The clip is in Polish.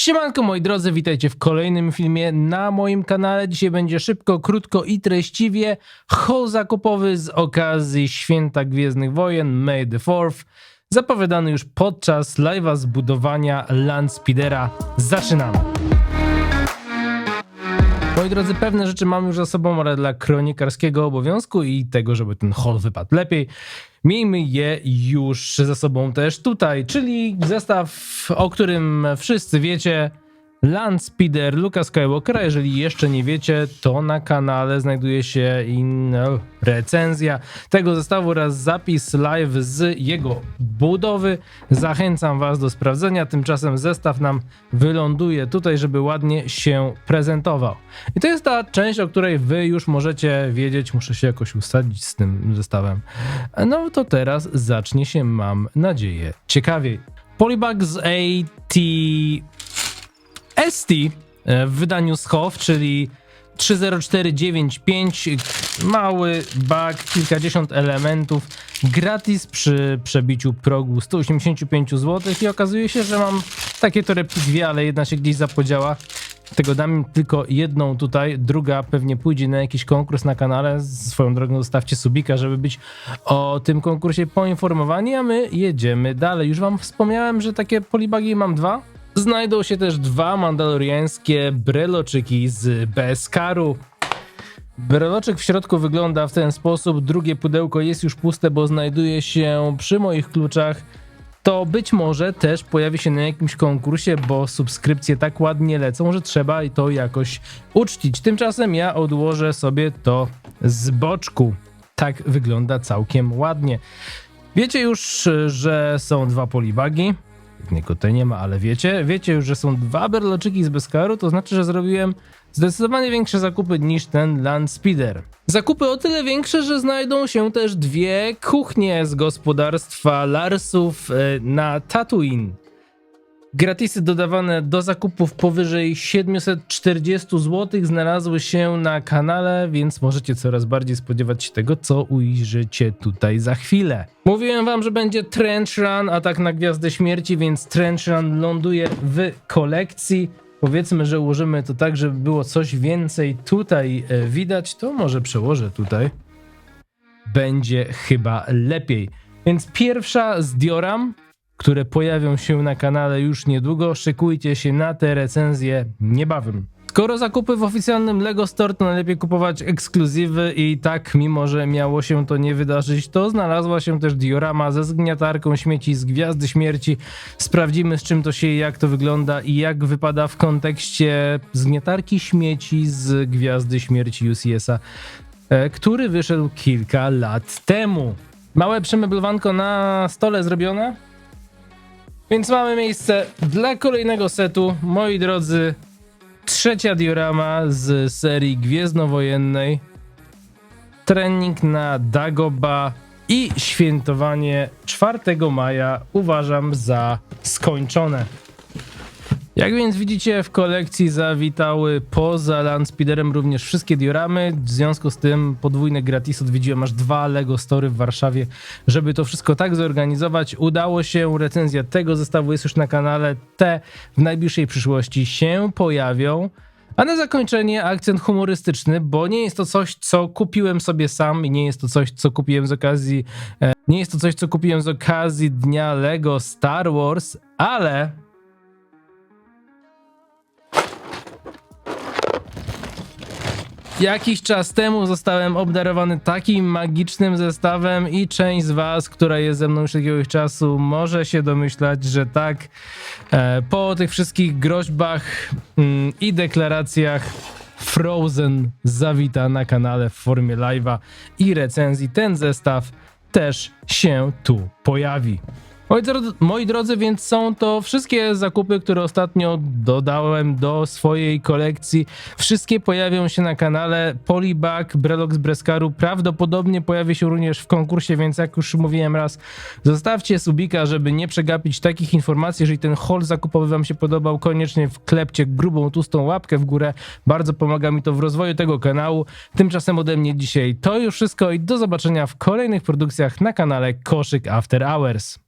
Siemanko moi drodzy, witajcie w kolejnym filmie na moim kanale. Dzisiaj będzie szybko, krótko i treściwie. Haul zakupowy z okazji Święta Gwiezdnych Wojen, May the 4th. Zapowiadany już podczas live'a zbudowania Landspeedera. Zaczynamy! Moi drodzy, pewne rzeczy mamy już za sobą, ale dla kronikarskiego obowiązku i tego, żeby ten haul wypadł lepiej, miejmy je już za sobą też tutaj, czyli zestaw, o którym wszyscy wiecie, Landspeeder Luka Skywalkera. Jeżeli jeszcze nie wiecie, to na kanale znajduje się inna recenzja tego zestawu oraz zapis live z jego budowy. Zachęcam Was do sprawdzenia. Tymczasem zestaw nam wyląduje tutaj, żeby ładnie się prezentował. I to jest ta część, o której Wy już możecie wiedzieć. Muszę się jakoś usadzić z tym zestawem. No to teraz zacznie się, mam nadzieję, ciekawiej. Polybag z AT ST e, w wydaniu SCHOW, czyli 30495, mały bug, kilkadziesiąt elementów, gratis przy przebiciu progu 185 zł i okazuje się, że mam takie torebki dwie, ale jedna się gdzieś zapodziała. Tego dam tylko jedną tutaj, druga pewnie pójdzie na jakiś konkurs na kanale. Swoją drogą zostawcie subika, żeby być o tym konkursie poinformowani, a my jedziemy dalej. Już wam wspomniałem, że takie polibagi mam dwa. Znajdą się też dwa mandaloriańskie breloczyki z Beskaru. Breloczek w środku wygląda w ten sposób, drugie pudełko jest już puste, bo znajduje się przy moich kluczach. To być może też pojawi się na jakimś konkursie, bo subskrypcje tak ładnie lecą, że trzeba to jakoś uczcić. Tymczasem ja odłożę sobie to z boczku. Tak wygląda całkiem ładnie. Wiecie już, że są dwa polibagi. Niego tutaj nie ma, ale wiecie, wiecie już, że są dwa berloczyki z Beskaru, to znaczy, że zrobiłem zdecydowanie większe zakupy niż ten Landspeeder. Zakupy o tyle większe, że znajdą się też dwie kuchnie z gospodarstwa Larsów e, na Tatooine. Gratisy dodawane do zakupów powyżej 740 zł znalazły się na kanale, więc możecie coraz bardziej spodziewać się tego, co ujrzycie tutaj za chwilę. Mówiłem wam, że będzie Trench Run, atak na Gwiazdę Śmierci, więc Trench Run ląduje w kolekcji. Powiedzmy, że ułożymy to tak, żeby było coś więcej tutaj e, widać, to może przełożę tutaj. Będzie chyba lepiej. Więc pierwsza z Dioram, które pojawią się na kanale już niedługo. Szykujcie się na te recenzje niebawem. Skoro zakupy w oficjalnym LEGO Store, to najlepiej kupować ekskluzywy i tak, mimo że miało się to nie wydarzyć, to znalazła się też diorama ze zgniatarką śmieci z Gwiazdy Śmierci. Sprawdzimy z czym to się jak to wygląda i jak wypada w kontekście zgniatarki śmieci z Gwiazdy Śmierci UCS-a, e, który wyszedł kilka lat temu. Małe przemeblowanko na stole zrobione? Więc mamy miejsce dla kolejnego setu. Moi drodzy, trzecia diorama z serii Gwiezdnowojennej. Trening na Dagoba i świętowanie 4 maja uważam za skończone. Jak więc widzicie, w kolekcji zawitały poza Landspeederem również wszystkie dioramy. W związku z tym podwójne gratis odwiedziłem aż dwa Lego Story w Warszawie, żeby to wszystko tak zorganizować. Udało się, recenzja tego zestawu jest już na kanale. Te w najbliższej przyszłości się pojawią. A na zakończenie akcent humorystyczny, bo nie jest to coś, co kupiłem sobie sam i nie jest to coś, co kupiłem z okazji. E, nie jest to coś, co kupiłem z okazji dnia Lego Star Wars, ale Jakiś czas temu zostałem obdarowany takim magicznym zestawem i część z was, która jest ze mną już jakiegoś czasu, może się domyślać, że tak. E, po tych wszystkich groźbach mm, i deklaracjach Frozen zawita na kanale w formie live'a i recenzji. Ten zestaw też się tu pojawi. Moi drodzy, moi drodzy, więc są to wszystkie zakupy, które ostatnio dodałem do swojej kolekcji. Wszystkie pojawią się na kanale Polybag, Brelox Breskaru. Prawdopodobnie pojawi się również w konkursie, więc jak już mówiłem raz, zostawcie subika, żeby nie przegapić takich informacji. Jeżeli ten haul zakupowy wam się podobał, koniecznie wklepcie grubą, tłustą łapkę w górę. Bardzo pomaga mi to w rozwoju tego kanału. Tymczasem ode mnie dzisiaj to już wszystko i do zobaczenia w kolejnych produkcjach na kanale Koszyk After Hours.